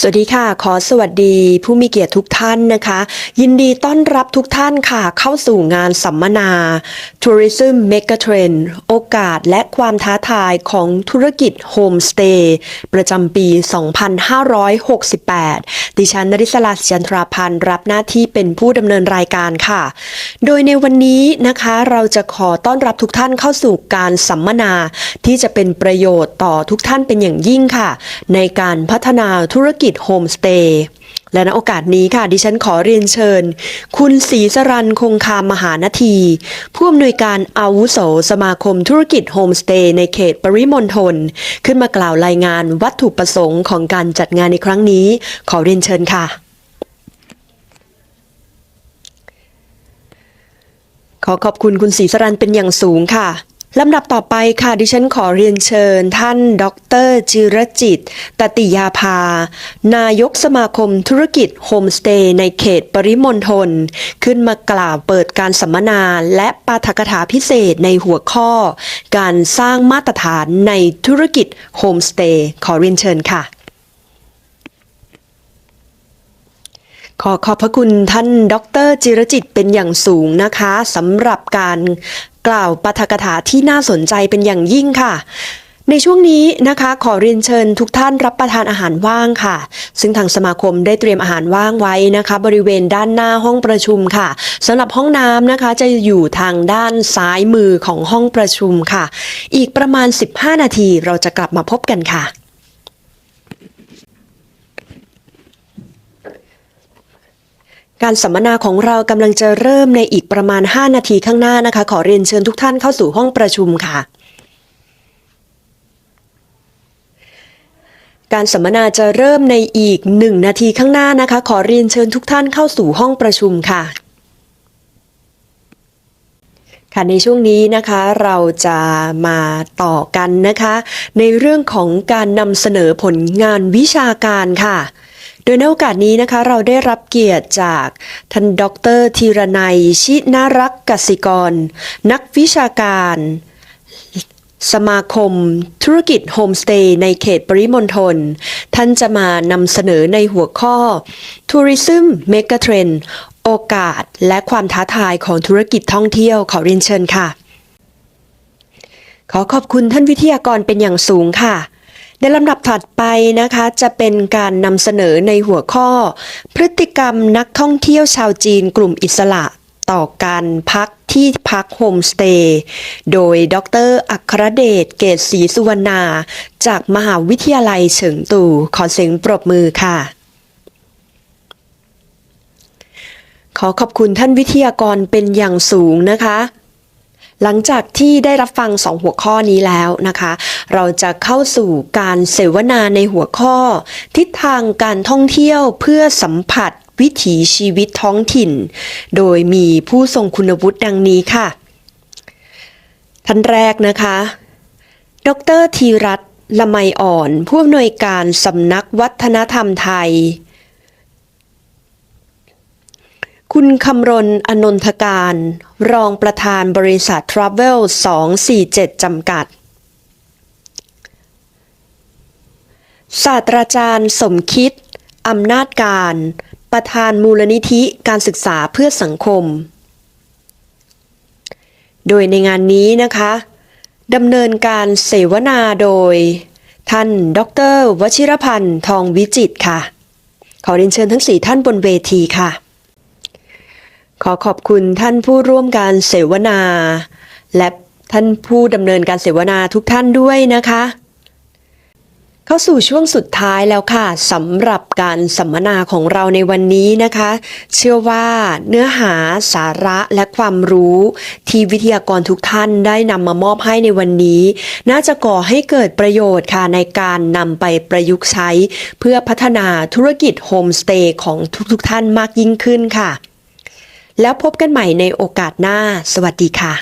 สวัสดีค่ะ ขอสวัสดีผู้มีเกียรติทุกท่านนะคะ ยินดีต้อนรับทุกท่านค่ะ เข้าสู่งานสัมมนา Tourism Megatrend โอกาสและความท้าทายของธุรกิจโฮมสเตย์ประจำปี 2568 ดิฉันนริศลาจันทราพันธ์รับหน้าที่เป็นผู้ดำเนินรายการค่ะ โดยในวันนี้นะคะเราจะขอต้อนรับทุกท่านเข้าสู่การสัมมนาที่จะเป็นประโยชน์ต่อทุกท่านเป็นอย่างยิ่งค่ะ ในการพัฒนาธุรกิจโฮมสเตย์และณโอกาสนี้ค่ะ ดิฉันขอเรียนเชิญ คุณศรีสรันคงคามมหานที ผู้อำนวยการอาวุโสสมาคมธุรกิจโฮมสเตย์ในเขตปริมณฑลขึ้นมากล่าวรายงานวัตถุประสงค์ของการจัดงานในครั้งนี้ ขอเรียนเชิญค่ะขอขอบคุณคุณศรีสรันเป็นอย่างสูงค่ะ ลำดับต่อไปค่ะ ดิฉันขอเรียนเชิญท่าน ดรจิรจิต ตติยาภา นายกสมาคมธุรกิจโฮมสเตย์ในเขตปริมณฑลขึ้นมากล่าวเปิดการสัมมนาและปาฐกถาพิเศษในหัวข้อ การสร้างมาตรฐานในธุรกิจโฮมสเตย์ขอเรียนเชิญค่ะขอขอบพระคุณท่าน ดรจิรจิตเป็นอย่างสูงนะคะสำหรับการ กล่าวปาฐกถาที่น่าสนใจเป็นอย่างยิ่งค่ะ ในช่วงนี้นะคะขอเรียนเชิญทุกท่านรับประทานอาหารว่างค่ะ ซึ่งทางสมาคมได้เตรียมอาหารว่างไว้นะคะ บริเวณด้านหน้าห้องประชุมค่ะสำหรับห้องน้ำนะคะจะอยู่ทางด้านซ้ายมือของห้องประชุมค่ะ อีกประมาณ 15 นาทีเราจะกลับมาพบกันค่ะ การสัมมนาของเรากำลังจะเริ่มในอีกประมาณ 5 นาทีข้างหน้านะคะ ขอเรียนเชิญทุกท่านเข้าสู่ห้องประชุมค่ะ การสัมมนาจะเริ่มในอีก 1 นาทีข้างหน้านะคะ ขอเรียนเชิญทุกท่านเข้าสู่ห้องประชุมค่ะค่ะในช่วงนี้นะคะเราจะมาต่อกันนะคะ ในเรื่องของการนำเสนอผลงานวิชาการค่ะ โดยในโอกาสนี้นะคะเราได้รับเกียรติจากท่านดรธีรนัย ชินารักกสิกร นักวิชาการ สมาคม ธุรกิจโฮมสเตย์ในเขตปริมณฑลท่านจะมานำเสนอในหัวข้อ Tourism Megatrend โอกาสและความท้าทายของธุรกิจท่องเที่ยวขอเรียนเชิญค่ะ ขอขอบคุณท่านวิทยากรเป็นอย่างสูงค่ะ ในลำดับถัดไปนะคะจะเป็นการนำเสนอในหัวข้อ พฤติกรรมนักท่องเที่ยวชาวจีนกลุ่มอิสระต่อการพักที่พักโฮมสเตย์ โดยดร อัครเดช เกตศรีสุวรรณา จากมหาวิทยาลัยเฉิงตู ขอเสียงปรบมือค่ะ ขอขอบคุณท่านวิทยากรเป็นอย่างสูงนะคะ หลังจากที่ได้รับฟังสองหัวข้อนี้แล้วนะคะ เราจะเข้าสู่การเสวนาในหัวข้อ ทิศทางการท่องเที่ยวเพื่อสัมผัสวิถีชีวิตท้องถิ่น โดยมีผู้ทรงคุณวุฒิดังนี้ค่ะ ท่านแรกนะคะ ดรธีรัตน์ละไมอ่อน ผู้อำนวยการสำนักวัฒนธรรมไทย คุณคำรณอนนทการ รองประธานบริษัท Travel 247 จำกัด ศาสตราจารย์สมคิด อำนาจการ ประธานมูลนิธิการศึกษาเพื่อสังคม โดยในงานนี้นะคะดำเนินการเสวนาโดย ท่านดร วชิรพันธ์ทองวิจิตค่ะ ขอเรียนเชิญทั้งสี่ท่านบนเวทีค่ะ ขอขอบคุณท่านผู้ร่วมการเสวนา และท่านผู้ดำเนินการเสวนาทุกท่านด้วยนะคะ เข้าสู่ช่วงสุดท้ายแล้วค่ะสำหรับการสัมมนาของเราในวันนี้นะคะ เชื่อว่าเนื้อหาสาระและความรู้ที่วิทยากรทุกท่านได้นำมามอบให้ในวันนี้ น่าจะก่อให้เกิดประโยชน์ค่ะในการนำไปประยุกต์ใช้ เพื่อพัฒนาธุรกิจโฮมสเตย์ของทุกๆท่านมากยิ่งขึ้นค่ะ แล้วพบกันใหม่ในโอกาสหน้า สวัสดีค่ะ